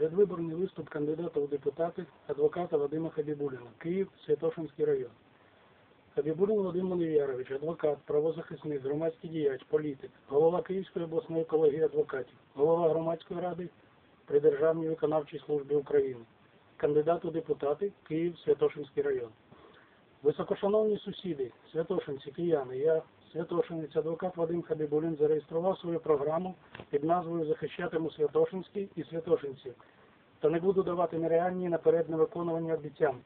Передвиборний виступ кандидата у депутати адвоката Вадима Хабібуліна, Київ, Святошинський район. Хабібулін Вадим Манев'ярович, адвокат, правозахисник, громадський діяч, політик, голова Київської обласної колегії адвокатів, голова громадської ради при Державній виконавчій службі України, кандидат у депутати, Київ, Святошинський район. Високошановні сусіди, святошинці, кияни, я, святошинець, адвокат Вадим Хабібулін, зареєстрував свою програму під назвою Захищатиму Святошинський і Святошинців та не буду давати нереальні наперед невиконувані обіцянки.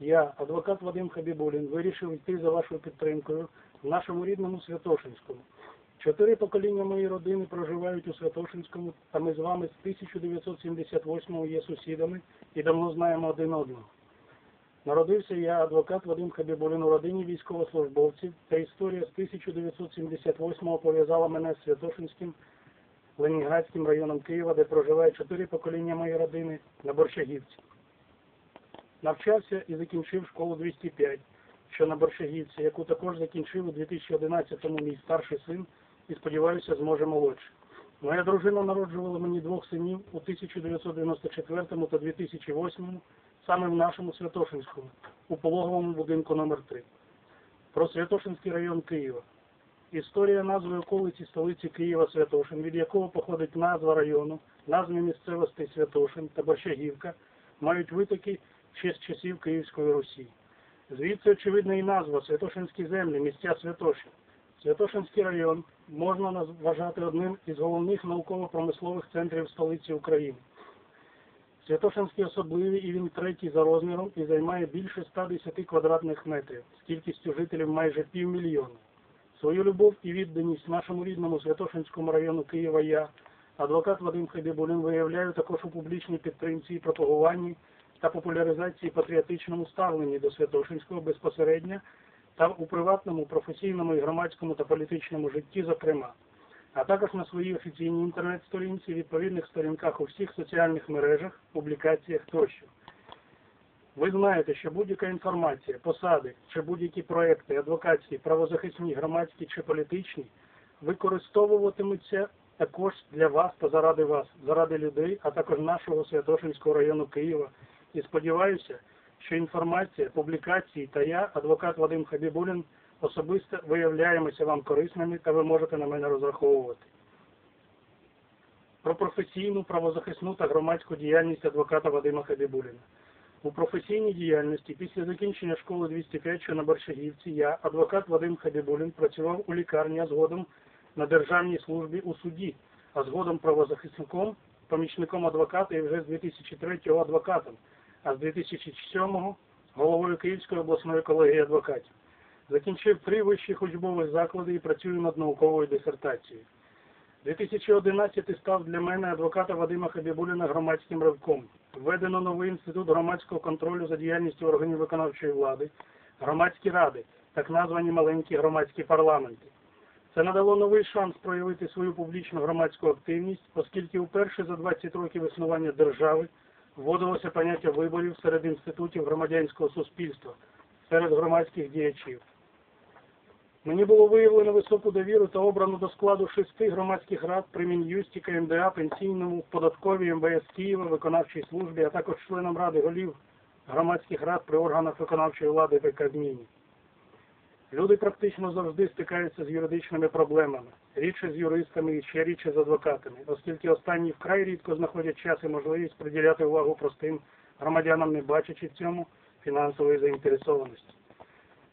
Я, адвокат Вадим Хабібулін, вирішив йти за вашою підтримкою в нашому рідному Святошинському. Чотири покоління моєї родини проживають у Святошинському, та ми з вами з 1978-го є сусідами і давно знаємо один одного. Народився я, адвокат Вадим Хабібулін у родині військовослужбовців, та історія з 1978-го пов'язала мене з Святошинським Ленінградським районом Києва, де проживає чотири покоління моєї родини на Борщагівці. Навчався і закінчив школу 205, що на Борщагівці, яку також закінчив у 2011-му мій старший син і, сподіваюся, зможе молодший. Моя дружина народжувала мені двох синів у 1994 та 2008 саме в нашому Святошинському, у пологовому будинку номер 3 Про Святошинський район Києва. Історія назви околиці столиці Києва Святошин, від якого походить назва району, назви місцевостей Святошин та Борщагівка, мають витоки ще з часів Київської Русі. Звідси, очевидно, і назва Святошинські землі, місця Святошин. Святошинський район можна вважати одним із головних науково-промислових центрів столиці України. Святошинський особливий і він третій за розміром і займає більше 110 квадратних метрів з кількістю жителів майже півмільйона. Свою любов і відданість нашому рідному Святошинському району Києва я, адвокат Вадим Хабібулін, виявляю також у публічній підтримці і пропагуванні та популяризації патріотичному ставленні до Святошинського безпосередньо та у приватному, професійному і громадському та політичному житті, зокрема, а також на своїй офіційній інтернет-сторінці, відповідних сторінках у всіх соціальних мережах, публікаціях тощо. Ви знаєте, що будь-яка інформація, посади чи будь-які проекти, адвокатські, правозахисні, громадські чи політичні, використовуватимуться також для вас та заради вас, заради людей, а також нашого Святошинського району Києва. І сподіваюся, що інформація, публікації та я, адвокат Вадим Хабібулін, особисто виявляємося вам корисними та ви можете на мене розраховувати. Про професійну, правозахисну та громадську діяльність адвоката Вадима Хабібуліна. У професійній діяльності після закінчення школи 205, що на Борщагівці, я, адвокат Вадим Хабібулін, працював у лікарні, а згодом на державній службі у суді, а згодом правозахисником, помічником адвоката і вже з 2003-го адвокатом, а з 2007-го головою Київської обласної колегії адвокатів. Закінчив три вищі учбові заклади і працюю над науковою дисертацією. 2011 став для мене адвоката Вадима Хабібуліна громадським ривком. Введено новий інститут громадського контролю за діяльністю органів виконавчої влади, громадські ради, так названі маленькі громадські парламенти. Це надало новий шанс проявити свою публічну громадську активність, оскільки вперше за 20 років існування держави вводилося поняття виборів серед інститутів громадянського суспільства, серед громадських діячів. Мені було виявлено високу довіру та обрано до складу шести громадських рад при Мін'юсті, КМДА, Пенсійному, податковій МВС Києва, виконавчій службі, а також членом ради голів громадських рад при органах виконавчої влади та Кабміні. Люди практично завжди стикаються з юридичними проблемами, рідше з юристами і ще рідше з адвокатами, оскільки останні вкрай рідко знаходять час і можливість приділяти увагу простим громадянам, не бачачи в цьому фінансової заінтересованості.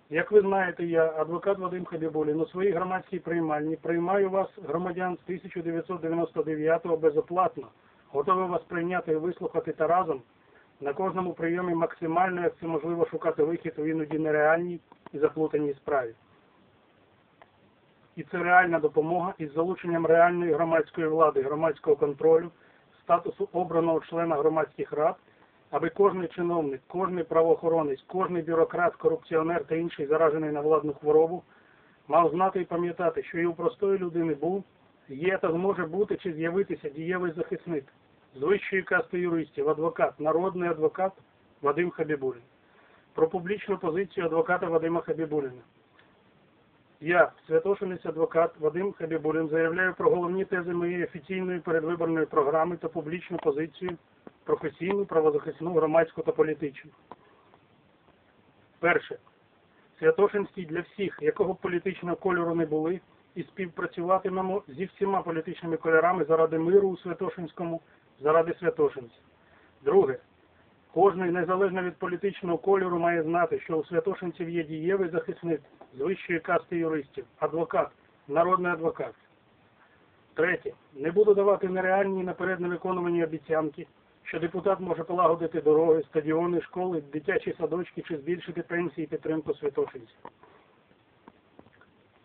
Як ви знаєте, я, адвокат Вадим Хабібулін, у своїй громадській приймальні приймаю вас, громадян з 1999-го безоплатно, готовий вас прийняти і вислухати та разом на кожному прийомі максимально, як це можливо, шукати вихід у іноді нереальній і заплутаній справі. І це реальна допомога із залученням реальної громадської влади, громадського контролю, статусу обраного члена громадських рад, аби кожний чиновник, кожний правоохоронець, кожний бюрократ, корупціонер та інший заражений на владну хворобу мав знати і пам'ятати, що і у простої людини був, є та зможе бути чи з'явитися дієвий захисник з вищої касти юристів, адвокат, народний адвокат Вадим Хабібулін. Про публічну позицію адвоката Вадима Хабібуліна. Я, святошинець адвокат Вадим Хабібулін, заявляю про головні тези моєї офіційної передвиборної програми та публічну позицію професійну, правозахисну, громадську та політичну. Перше. Святошинський для всіх, якого б політичного кольору не були, і співпрацюватимемо зі всіма політичними кольорами заради миру у Святошинському, заради святошинців. Друге. Кожний, незалежно від політичного кольору, має знати, що у святошинців є дієвий захисник з вищої касти юристів, адвокат, народний адвокат. Третє. Не буду давати нереальні і наперед невиконувані обіцянки, що депутат може полагодити дороги, стадіони, школи, дитячі садочки чи збільшити пенсії і підтримку святошинців.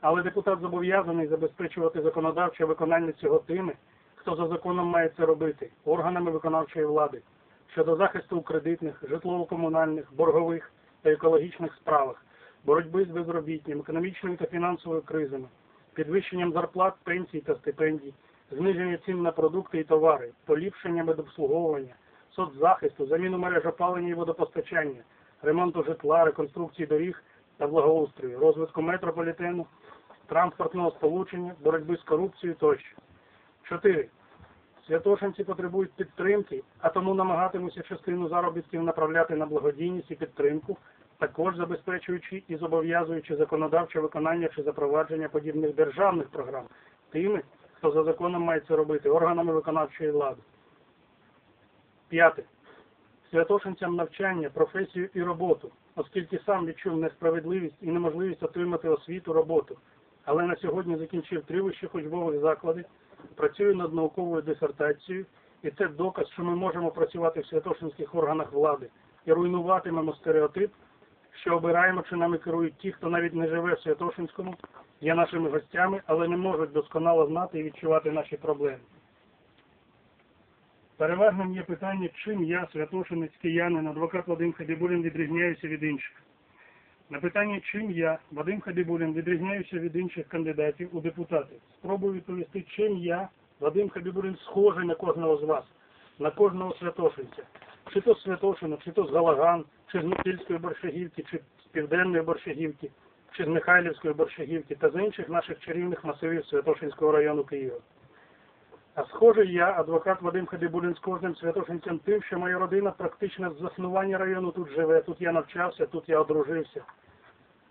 Але депутат зобов'язаний забезпечувати законодавче виконання цього тими, хто за законом має це робити, органами виконавчої влади, щодо захисту у кредитних, житлово-комунальних, боргових та екологічних справах, боротьби з безробіттям, економічною та фінансовою кризами, підвищенням зарплат, пенсій та стипендій, зниження цін на продукти і товари, поліпшення медобслуговування, соцзахисту, заміну мереж опалення і водопостачання, ремонту житла, реконструкції доріг та благоустрою, розвитку метрополітену, транспортного сполучення, боротьби з корупцією тощо. 4. Святошинці потребують підтримки, а тому намагатимуся частину заробітків направляти на благодійність і підтримку, також забезпечуючи і зобов'язуючи законодавче виконання чи запровадження подібних державних програм тими, хто за законом має це робити, органами виконавчої влади. П'яте. Святошинцям навчання, професію і роботу, оскільки сам відчув несправедливість і неможливість отримати освіту, роботу, але на сьогодні закінчив три вищих учбових заклади, працюю над науковою дисертацією, і це доказ, що ми можемо працювати в святошинських органах влади і руйнуватимемо стереотип, що обираємо чи нами керують ті, хто навіть не живе в Святошинському, є нашими гостями, але не можуть досконало знати і відчувати наші проблеми. Переважним є питання, чим я, святошинець киянин, адвокат Вадим Хабібулін, відрізняюся від інших. На питання, чим я, Вадим Хабібулін, відрізняюся від інших кандидатів у депутати, спробую відповісти, чим я, Вадим Хабібулін, схожий на кожного з вас, на кожного святошинця. Чи то з Святошина, чи то з Галаган, чи з Микільської Борщагівки, чи з Південної Борщагівки, чи з Михайлівської Борщагівки та з інших наших чарівних масивів Святошинського району Києва. А схожий я, адвокат Вадим Хабібулін, з кожним святошинцем тим, що моя родина практично з заснування району тут живе, тут я навчався, тут я одружився.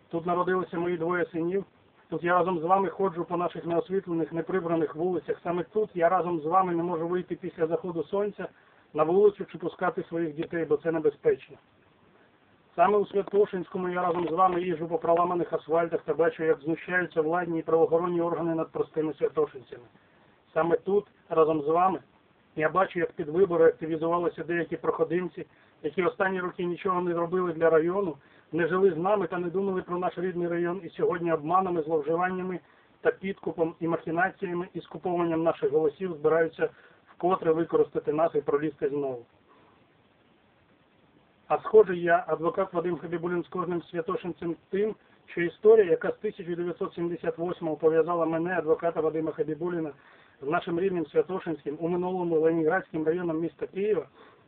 Тут народилися мої двоє синів. Тут я разом з вами ходжу по наших неосвітлених, неприбраних вулицях. Саме тут я разом з вами не можу вийти після заходу сонця на вулицю чи пускати своїх дітей, бо це небезпечно. Саме у Святошинському я разом з вами їжджу по проламаних асфальтах та бачу, як знущаються владні і правоохоронні органи над простими святошинцями. Саме тут, разом з вами, я бачу, як під вибори активізувалися деякі проходимці, які останні роки нічого не зробили для району, не жили з нами та не думали про наш рідний район і сьогодні обманами, зловживаннями та підкупом і махінаціями і скупованням наших голосів збираються вкотре використати нас і пролізти знову. А схожий я, адвокат Вадим Хабібулін з кожним святошинцем тим, що історія, яка з 1978-го пов'язала мене, адвоката Вадима Хабібуліна, нашим рідним Святошинським, у минулому Ленінградським районом міста Києва,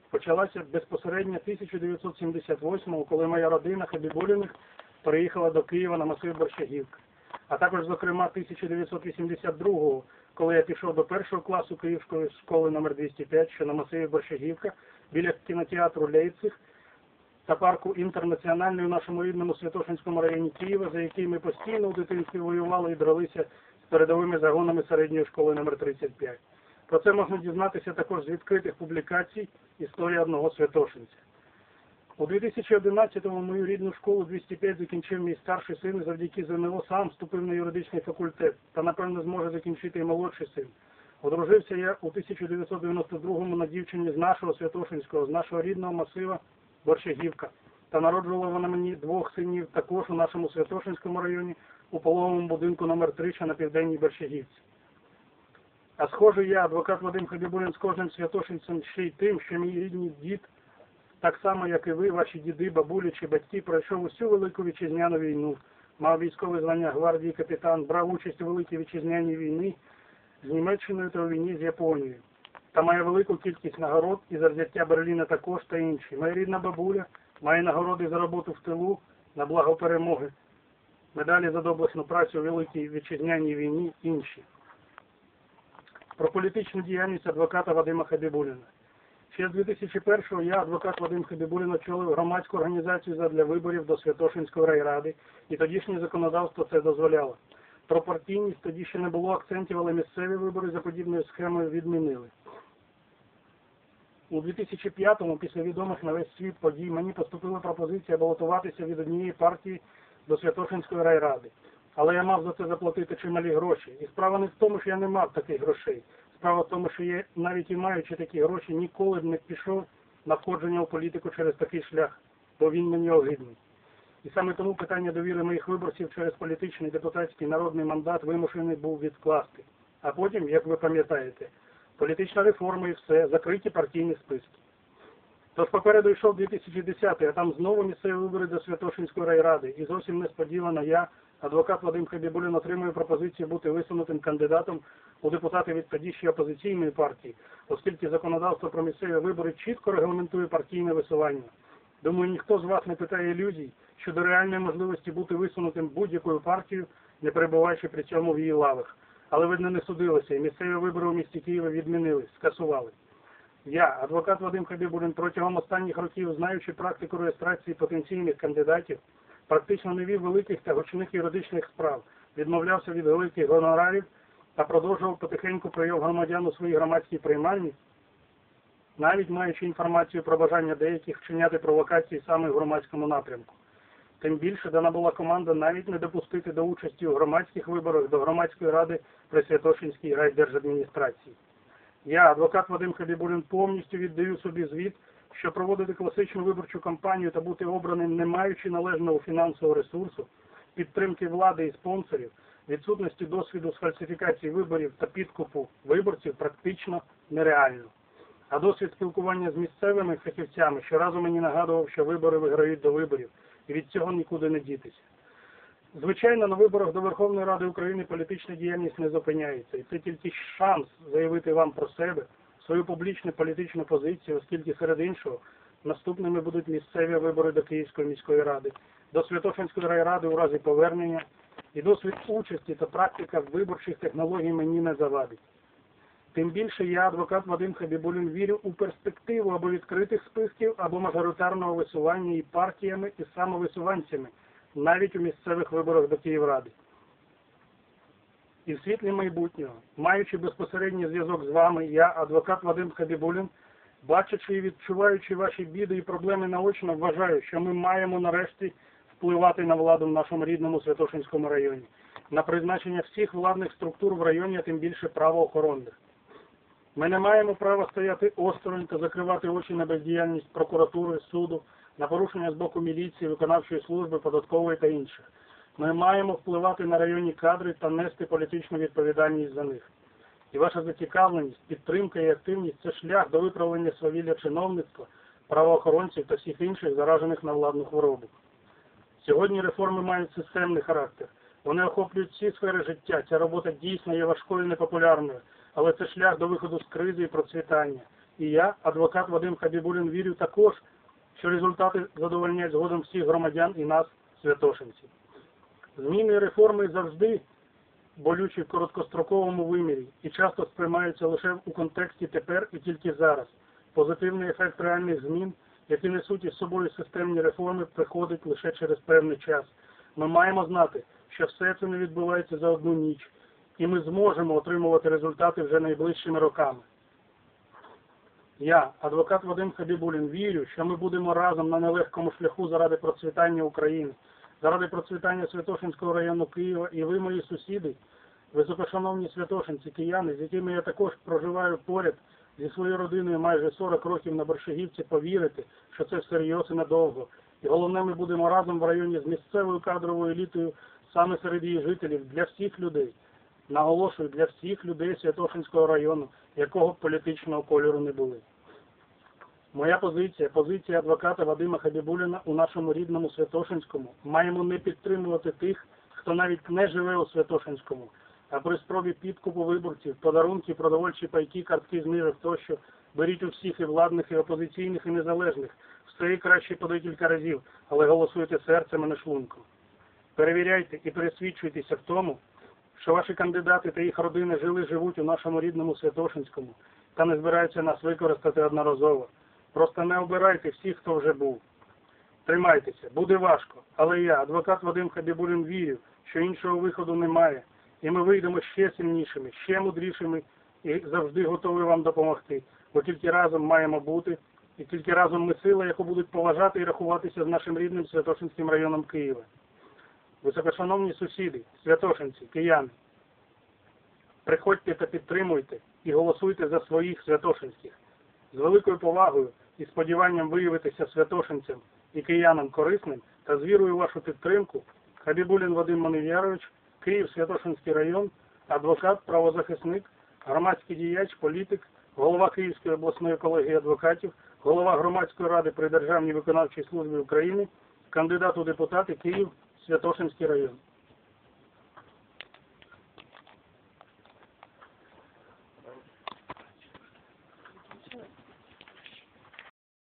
почалася безпосередньо 1978-го, коли моя родина Хабібуліних переїхала до Києва на масив Борщагівка. А також, зокрема, 1982-го, коли я пішов до першого класу Київської школи номер 205, що на масиві Борщагівка, біля кінотеатру Лейпциг, та парку інтернаціональний у нашому рідному Святошинському районі Києва, за який ми постійно у дитинстві воювали і дралися передовими загонами середньої школи номер 35. Про це можна дізнатися також з відкритих публікацій Історія одного Святошинця. У 2011-му мою рідну школу 205 закінчив мій старший син і завдяки ЗНО сам вступив на юридичний факультет та, напевно, зможе закінчити і молодший син. Одружився я у 1992-му на дівчині з нашого Святошинського, з нашого рідного масива Борщагівка. Та народжувала вона мені двох синів також у нашому Святошинському районі у пологовому будинку номер 3 що на південній Борщагівці. А схожий я, адвокат Вадим Хабібулін, з кожним святошинцем ще й тим, що мій рідний дід, так само, як і ви, ваші діди, бабулі чи батьки, пройшов усю велику вітчизняну війну, мав військове звання гвардії капітан, брав участь у великій вітчизняній війні з Німеччиною та у війні з Японією. Та має велику кількість нагород і за взяття Берліна також та інші. Моя рідна бабуля має нагороди за роботу в тилу на благо перемоги. Медалі за доблесну працю у Великій Вітчизняній війні інші. Про політичну діяльність адвоката Вадима Хабібуліна. Ще з 2001-го я, адвокат Вадим Хабібулін, очолив громадську організацію задля виборів до Святошинської райради, і тодішнє законодавство це дозволяло. Про партійність тоді ще не було акцентів, але місцеві вибори за подібною схемою відмінили. У 2005-му, після відомих на весь світ подій, мені поступила пропозиція балотуватися від однієї партії до Святошинської райради. Але я мав за це заплатити чималі гроші. І справа не в тому, що я не мав таких грошей. Справа в тому, що я, навіть і маючи такі гроші, ніколи б не пішов на входження в політику через такий шлях, бо він мені огидний. І саме тому питання довіри моїх виборців через політичний депутатський народний мандат вимушений був відкласти. А потім, як ви пам'ятаєте, політична реформа і все, закриті партійні списки. Тож попереду йшов 2010 а там знову місцеві вибори до Святошинської райради. І зовсім несподівано я, адвокат Вадим Хабібулін, отримую пропозицію бути висунутим кандидатом у депутати від тоді опозиційної партії, оскільки законодавство про місцеві вибори чітко регламентує партійне висування. Думаю, ніхто з вас не питає ілюзій щодо реальної можливості бути висунутим будь-якою партією, не перебуваючи при цьому в її лавах. Але видно не судилося, і місцеві вибори у місті Києва відмінили, скасували. Я, адвокат Вадим Хабібулін, протягом останніх років, знаючи практику реєстрації потенційних кандидатів, практично не вів великих та гучних юридичних справ, відмовлявся від великих гонорарів та продовжував потихеньку прийом громадян у своїй громадській приймальні, навіть маючи інформацію про бажання деяких вчиняти провокації саме в громадському напрямку. Тим більше дана була команда навіть не допустити до участі у громадських виборах до громадської ради при Святошинській райдержадміністрації. Я, адвокат Вадим Хабібулін, повністю віддаю собі звіт, що проводити класичну виборчу кампанію та бути обраним, не маючи належного фінансового ресурсу, підтримки влади і спонсорів, відсутності досвіду з фальсифікації виборів та підкупу виборців практично нереально. А досвід спілкування з місцевими фахівцями щоразу мені нагадував, що вибори виграють до виборів, і від цього нікуди не дітися. Звичайно, на виборах до Верховної Ради України політична діяльність не зупиняється, і це тільки шанс заявити вам про себе, свою публічну політичну позицію, оскільки серед іншого наступними будуть місцеві вибори до Київської міської ради, до Святошинської райради у разі повернення, і досвід участі та практика виборчих технологій мені не завадить. Тим більше я, адвокат Вадим Хабібулін, вірю у перспективу або відкритих списків, або мажоритарного висування і партіями, і самовисуванцями, навіть у місцевих виборах до Київради. І в світлі майбутнього, маючи безпосередній зв'язок з вами, я, адвокат Вадим Хабібулін, бачачи і відчуваючи ваші біди і проблеми наочно, вважаю, що ми маємо нарешті впливати на владу в нашому рідному Святошинському районі, на призначення всіх владних структур в районі, а тим більше правоохоронних. Ми не маємо права стояти осторонь та закривати очі на бездіяльність прокуратури, суду, на порушення з боку міліції, виконавчої служби, податкової та інших. Ми маємо впливати на районні кадри та нести політичну відповідальність за них. І ваша зацікавленість, підтримка і активність це шлях до виправлення свавілля чиновництва, правоохоронців та всіх інших заражених на владну хворобу. Сьогодні реформи мають системний характер. Вони охоплюють всі сфери життя. Ця робота дійсно є важкою і непопулярною, але це шлях до виходу з кризи і процвітання. І я, адвокат Вадим Хабібулін, вірю також, що результати задовольняють згодом всіх громадян і нас, святошинців. Зміни реформи завжди болючі в короткостроковому вимірі і часто сприймаються лише у контексті тепер і тільки зараз. Позитивний ефект реальних змін, які несуть із собою системні реформи, приходить лише через певний час. Ми маємо знати, що все це не відбувається за одну ніч, і ми зможемо отримувати результати вже найближчими роками. Я, адвокат Вадим Хабібулін, вірю, що ми будемо разом на нелегкому шляху заради процвітання України, заради процвітання Святошинського району Києва і ви, мої сусіди, високошановні святошинці, кияни, з якими я також проживаю поряд зі своєю родиною майже 40 років на Борщагівці, повірити, що це всерйоз і надовго. І головне, ми будемо разом в районі з місцевою кадровою елітою саме серед її жителів для всіх людей. Наголошую, для всіх людей Святошинського району, якого б політичного кольору не були. Моя позиція, позиція адвоката Вадима Хабібуліна у нашому рідному Святошинському. Маємо не підтримувати тих, хто навіть не живе у Святошинському, а при спробі підкупу виборців, подарунки, продовольчі пайки, картки знижок тощо, беріть у всіх і владних, і опозиційних, і незалежних. Все краще по декілька разів, але голосуйте серцем, а не шлунком. Перевіряйте і пересвідчуйтеся в тому, що ваші кандидати та їх родини жили живуть у нашому рідному Святошинському та не збираються нас використати одноразово. Просто не обирайте всіх, хто вже був. Тримайтеся, буде важко, але я, адвокат Вадим Хабібулін, вірю, що іншого виходу немає, і ми вийдемо ще сильнішими, ще мудрішими і завжди готові вам допомогти. Бо тільки разом маємо бути, і тільки разом ми сила, яку будуть поважати і рахуватися з нашим рідним Святошинським районом Києва. Високошановні сусіди, святошинці, кияни, приходьте та підтримуйте і голосуйте за своїх святошинських. З великою повагою і сподіванням виявитися святошинцям і киянам корисним та з вірою вашу підтримку Хабібулін Вадим Манев'ярович, Київ, Святошинський район, адвокат, правозахисник, громадський діяч, політик, голова Київської обласної колегії адвокатів, голова громадської ради при Державній виконавчій службі України, кандидат у депутати Київ, Святошинський район.